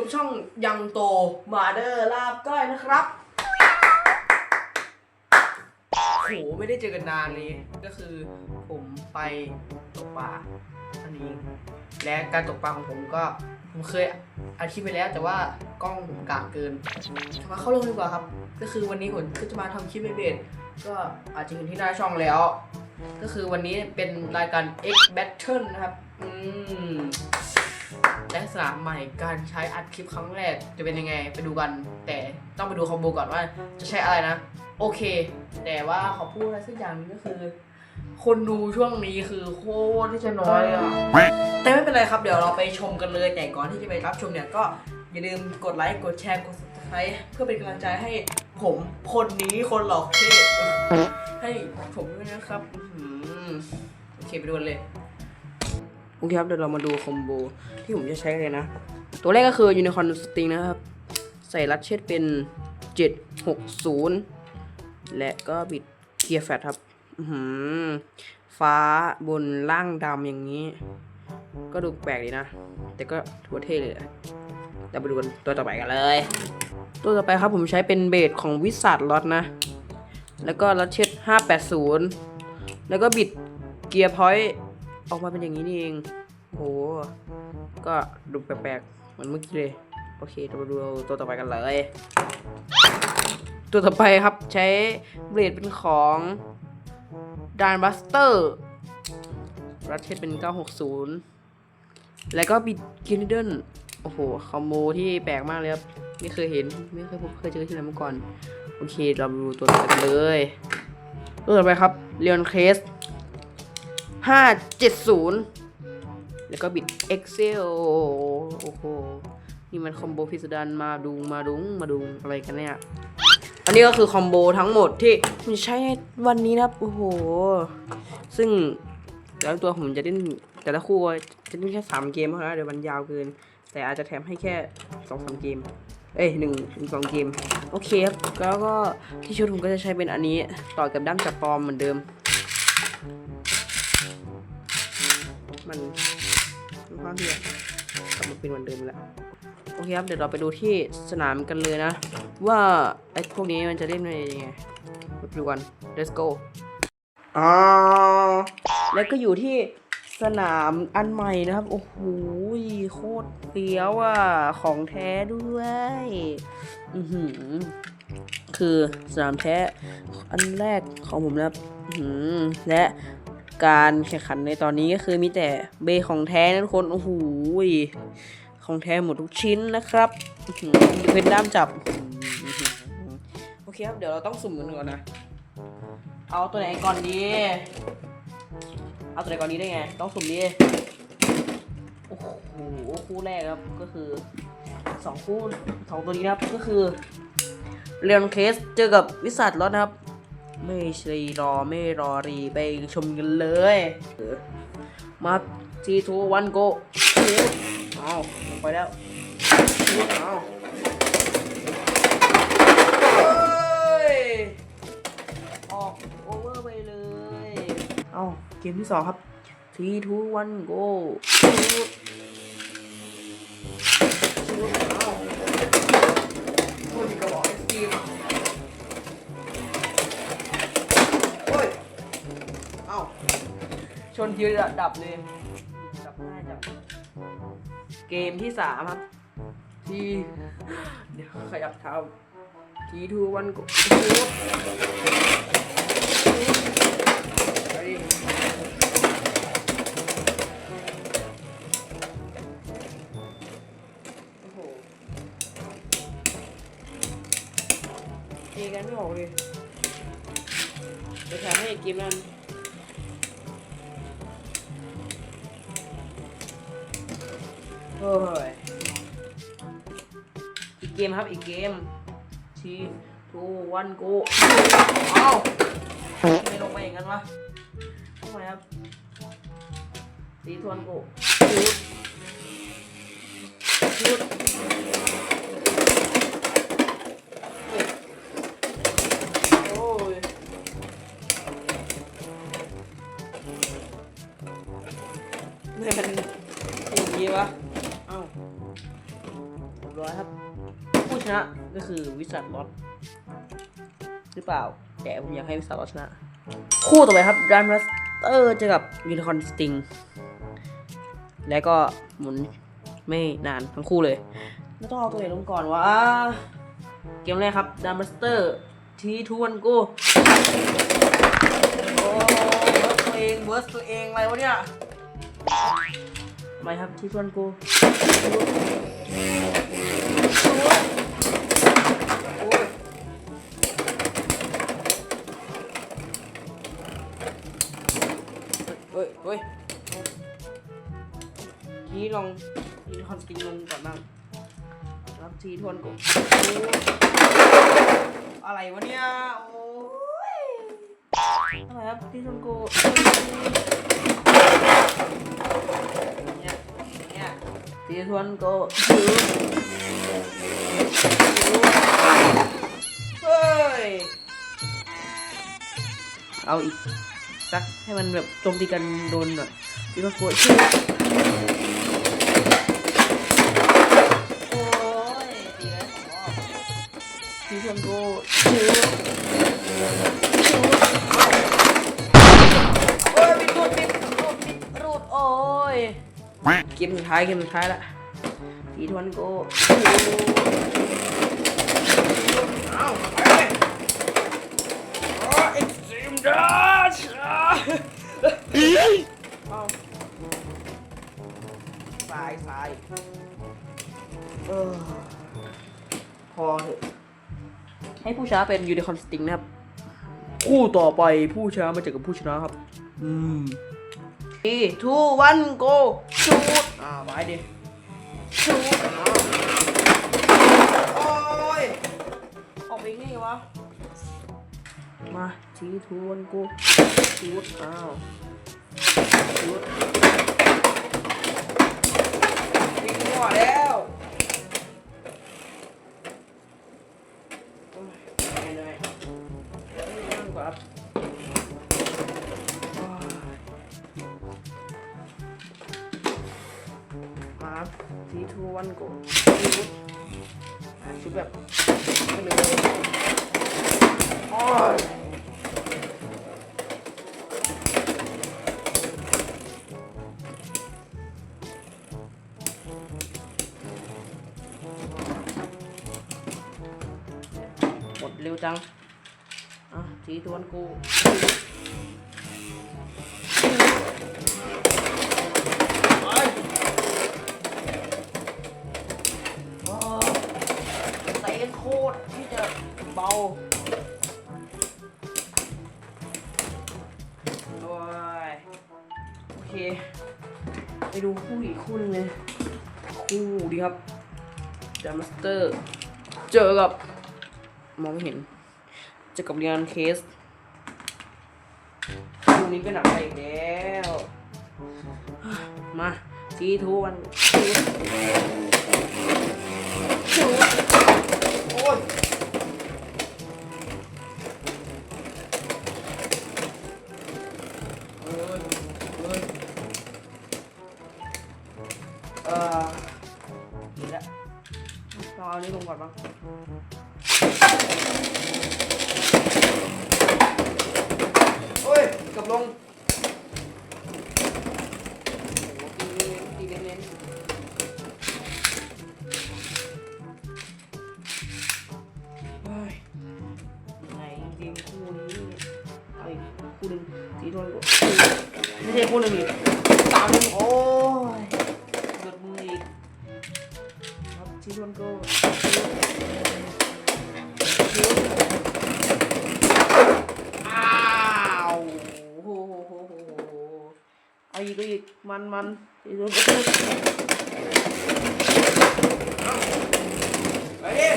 กับช่องยังโตมาเดอร์ลาบก้อยนะครับโหไม่ได้เจอกันนานเลย ก็คือผมไปตกปลาอันนี้ และการตกปลาของผมก็ผมเคยอัดคลิปไปแล้ว แต่ว่ากล้องผมกากเกินมาเข้าเรื่องดีกว่าครับ ก็คือวันนี้ผมก็จะมาทำคลิปเบสก็อาจจะเห็นที่หน้าช่องแล้ว ก็คือวันนี้เป็นรายการ X Battle นะครับ อืม และสนามใหม่การใช้อัดคลิปครั้งแรกจะเป็นยังไงไปดูกัน แต่ต้องไปดูคอมโบก่อนว่าจะใช้อะไรนะ โอเค แต่ว่าขอพูดอะไรสักอย่างนึงก็คือ คนดูช่วงนี้คือโคตรที่จะน้อยอะแต่ไม่เป็นไรครับเดี๋ยวเราไปชมกันเลยแต่ก่อนที่จะไปรับชมเนี่ยก็อย่าลืมกดไลค์กดแชร์กด subscribe เพื่อเป็นกำลังใจให้ผมคนนี้คนหลอกเท่ให้ผมด้วยนะครับอโอเคไปดูกันเลย โอเคครับเดี๋ยวเรามาดูคอมโบที่ผมจะใช้เลยนะ ตัวแรกก็คือยูนิคอร์นสติงนะครับ ใส่รัดเชดเป็น 760 และก็บิดเกียร์แฟตครับฟ้าบนล่างดำอย่างนี้ ก็ดูแปลกดีนะ แต่ก็ถือว่าเท่เลยเราไปดูกันตัวต่อไปกันเลย ตัวต่อไปครับผมใช้เป็นเบสของวิสัทล็อตนะ แล้วก็รัดเชด580 แล้วก็บิดเกียร์พอยต์ ออกมาเป็นอย่างนี้นี่เองโหก็ดูแปลกๆ เหมือนเมื่อกี้เลย โอเคเรามาดูตัวต่อไปกันเลย ตัวต่อไปครับใช้เบลดเป็นของดานบัสเตอร์รัชเชตเป็น 960 แล้วก็บิดกินเดิลโอ้โห คอมโบที่แปลกมากเลยครับ ไม่เคยเห็น ไม่เคยพบเคยเจอที่ไหนมาก่อน โอเค เรามาดูตัวต่อไปกันเลย ตัวต่อไปครับเล o อนเคส 570 แล้วก็บิด Excel โอ้โห นี่มันคอมโบพิสดารมาดุงมาดุงมาดุงอะไรกันเนี่ย อันนี้ก็คือคอมโบทั้งหมดที่ผมใช้ในวันนี้นะครับ โอ้โห ซึ่งแล้วตัวผมจะเล่นแต่ละคู่จะเล่นแค่สามเกมเท่านั้นเดี๋ยวมันยาวเกิน แต่อาจจะแถมให้แค่สองสามเกม เอ้ยหนึ่งถึงสองเกม โอเคครับ แล้วก็ที่ชุดผมก็จะใช้เป็นอันนี้ ต่อกับด้ามจับปลอมเหมือนเดิม มันค่อนข้างที่จะกลับมาเป็นเหมือนเดิมแล้วโอเคครับเดี๋ยวเราไปดูที่สนามกันเลยนะ ว่าไอ้พวกนี้มันจะเล่นได้ยังไงไปดูกัน let's go อ่าแล้วก็อยู่ที่สนามอันใหม่นะครับ โอ้โหโคตรเปียวอะ ของแท้ด้วย อือหือ คือสนามแท้อันแรกของผมนะครับอื้อหือและ การแข่งขันในตอนนี้ก็คือมีแต่เบของแท้นะทุกคน โอ้โหของแท้หมดทุกชิ้นนะครับเป็นด้ามจับ โอเคครับ เดี๋ยวเราต้องสุ่มกันก่อนนะ เอาตัวไหนก่อนดี เอาตัวไหนก่อนดีได้ไง ต้องสุ่มดี โอ้โห คู่แรกครับ ก็คือสองคู่สองตัวนี้นะครับ ก็คือเรียนเคสเจอกับวิสัทแล้วนะครับ ไม่ใช่รอไม่รอรีไปชมกันเลย มาทีทูวันโกเอาลงไปแล้วเอาเฮ้ยออกโอเวอร์ไปเลย เอาเกมที่สองครับทีทูวันโก นทีระดับเลยดับง่ายจังเกมที่สามครับ ทีเดี๋ยวขยับเท้าทีทูวันกไปดิโอ้โหเกกันไม่ออกเลยไปทำให้เกมนั้น โอ้ยอีกเกมครับอีกเกมทีทูวันกูเอ้าไม่ลงไปอย่างนั้นวะทำไมครับสีทวนโกชุดชุด ชนะก็คือวิสัทลอตหรือเปล่า แต่ผมอยากให้วิสัทลอตชนะ คู่ต่อไปครับดันรัสเตอร์เจอกับยูนิคอนสติง แล้วก็หมุนไม่นานทั้งคู่เลยแล้วต้องเอาตัวเองลงก่อนว่า เกมแรกครับดันรัสเตอร์ทีทวนกูโอ้เบิร์สตัวเองเบิร์สตัวเองอะไรวะเนี่ยไม่ครับทีทวนกู ฮ้ยเฮ้ยทีลองทีคอนสติงลงก่อนบ้างรับทีทวนกูอะไรวะเนี่ย โอ้ยทำไมครับทีทวนกูเนี่ยเนี่ยทีทวนกูเฮ้ย เอาอีก สักให้มันแบบโจมตีกันโดนหน่อยทีทวนกูชื่อโอ้ยตีแล้วสองรอบทีทวนกูชื่อโอ้ยปิดรูดปิดรูดปิดรูดโอ้ยเกมสุดท้ายเกมสุดท้ายละทีทวนโกเอาไปอ๋อ เอ็กซ์ตรีมดัชเอาสายสายเออพอเถอะให้ผู้ชนะเป็นยูนิคอนสติงนะครับ คู่ต่อไปผู้ชนะมาเจอกับผู้ชนะครับ อืม three two one go shoot อ่าไปดิ shoot อ่าโอ้ยออกไปไงวะ มา three two one go shoot อ้าว shoot วิ่งมั่วแล้วโอ้ยเหนื่อยนั่งก่อนครับโอ้ยมาทีทูวันโกชุดแบบไม่เลยโอ้ย จังอะทีทวนกูไปโอ้เตะโคตรที่จะเบาโอ้ยโอเค ไปดูคู่อีกคู่นึงเลย คู่ดีครับจามาสเตอร์ เจอกับ มองไม่เห็นจอกับเรียนเคสคู่นี้ก็หนักไปอีกแล้ว มาทีทูวันโอ้ยเออเดีล้วลองเอาอันนี้ลงก่อนบ้าง ครับสีทวนกูอ้าวโอ้โหเอาอีกก็อีกมันมันสีทวนกูไปดิ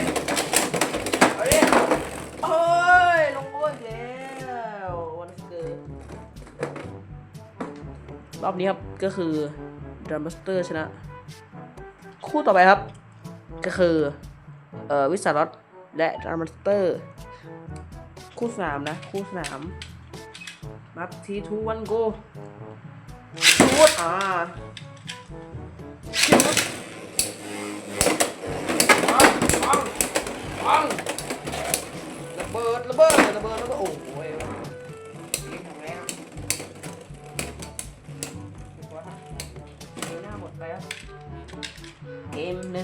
เอาดิเฮ้ยลงโอ้ยแล้ววันเกิดรอบนี้ครับก็คือดรัมบัสเตอร์ชนะ คู่ต่อไปครับ ก็คือเอ่อวิสารอตและดาร์มสเตอร์ คู่สนามนะ คู่สนามมับทีทูวันโกชูดอ่าชูดปังปังปังระเบิดระเบิดระเบิดระเบิดโอ้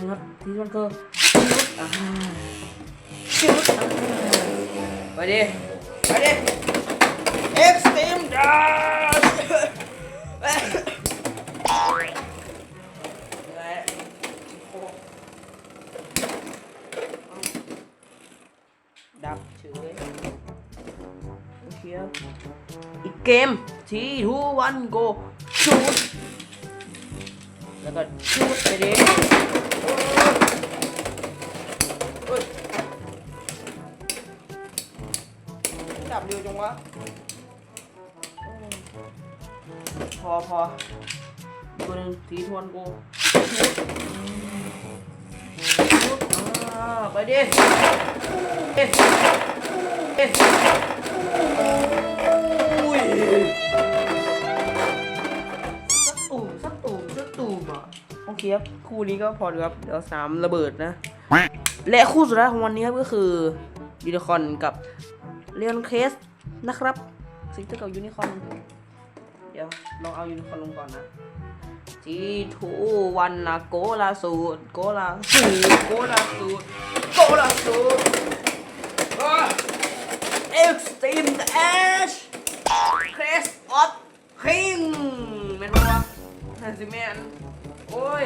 ruột tí ruột cơ. À. À. Vào đi. Vào đi. Extreme dust đập chửi kia. Ít kem. Chỉ thu ăn cô. Chút rồi. Còn chút cái đấy จับเร็วจังวะ พอพอตัวหนึ่งสีทวนกูไปดิเอ๊ะเอ๊ะ เคครับคู่นี้ก็พอแล้วครับเดี๋ยวสามระเบิดนะ และคู่สุดท้ายของวันนี้ครับก็คือยูนิคอร์นกับเล o อนเคสนะครับซิงเกิลกับยูนิคอร์นเดี๋ยวลองเอายูนิคอร์นลงก่อนนะจีทูวันนะโกลาสูตรโกลาสูตรโกลาสูตรโกลาสูตร Extreme Dash Crest of King แม่นบ่วะนั่นสิแม่น โอ้ย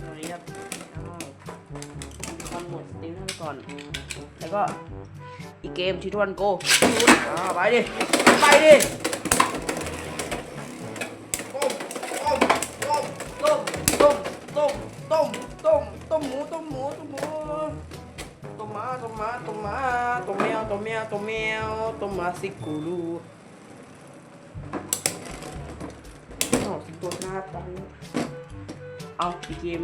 ตรงนี้ครับตอนหมดสติลไปก่อน แล้วก็อีกเกมทิทวันโกอาไปดิ ไปดิต้มหมูต้มหมูต้มหมูต้มหมาต้มหมาต้มหมาต้มแมวต้มแมวต้มแมวต้มหมาสิกูรู อ๋อสิงตัวหน้าตอนนี้เอาอีกเกม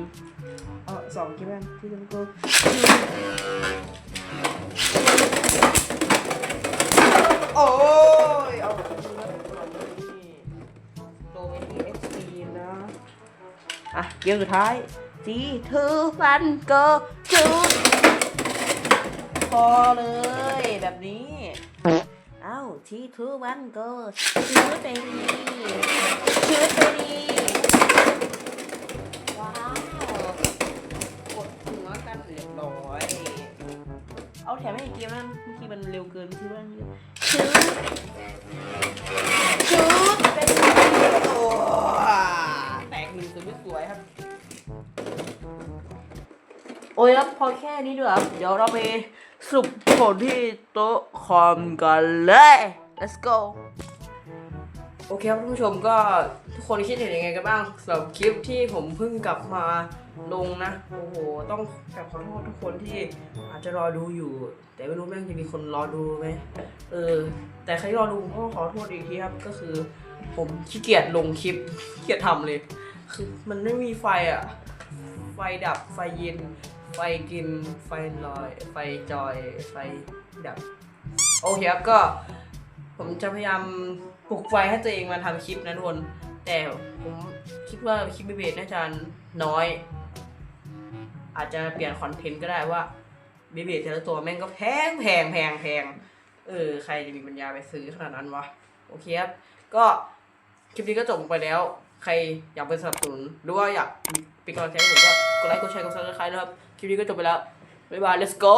เอาสองเกมแม่งที่มันก็โอ้ยเอาแบบนี้นะตัวนี้เอ็กซ์ตรีมนะ อะ เกมสุดท้ายจีทูฟันเกอร์ชูดพอเลยแบบนี้ เอ้าทีทูวันเกอร์ชูดไปดีชูดไปดีว้าวกดหัวกันเรียบร้อย เอาแถมให้อีกเกมนั้นเมื่อกี้มันเร็วเกินที่ว่านี่ชูดชูดไปดีโอ้แตกหนึ่งตัวสวยครับ โอ้ยครับพอแค่นี้ด้วยครับเดี๋ยวเราไปสรุปผลที่โต๊ะ อมกันเลย let's go โอเคครับท่านผู้ชมก็ทุกคนคิดเห็นยังไงกันบ้างสำหรับคลิปที่ผมเพิ่งกลับมาลงนะ โอ้โห ต้องกลับขอโทษทุกคนที่อาจจะรอดูอยู่ แต่ไม่รู้แม่งจะมีคนรอดูไหมเออ แต่ใครรอดูผมก็ขอโทษอีกทีครับก็คือ ผมขี้เกียจลงคลิปขี้เกียจทำเลย คือมันไม่มีไฟอะ ไฟดับไฟเย็น ไฟกินไฟลอย ไฟจอย ไฟดับ โอเคครับก็ ผมจะพยายามปลุกไฟให้ตัวเองมาทำคลิปนะทุกคน แต่ผมคิดว่าคลิปเบสน่าจะน้อย อาจจะเปลี่ยนคอนเทนต์ก็ได้ว่าเบเบแต่ละตัวแม่งก็แพงแพงแพงแพงเออใครจะมีปัญญาไปซื้อขนาดนั้นวะโอเคครับ ก็คลิปนี้ก็จบไปแล้ว ใครอยากเป็นสนับสนุนหรือว่าอยากเป็นกำลังใจให้ผมก็กดไลค์กดแชร์กดซับสไครต์นะครับ คลิปนี้ก็จบไปแล้ว บ๊ายบาย let's go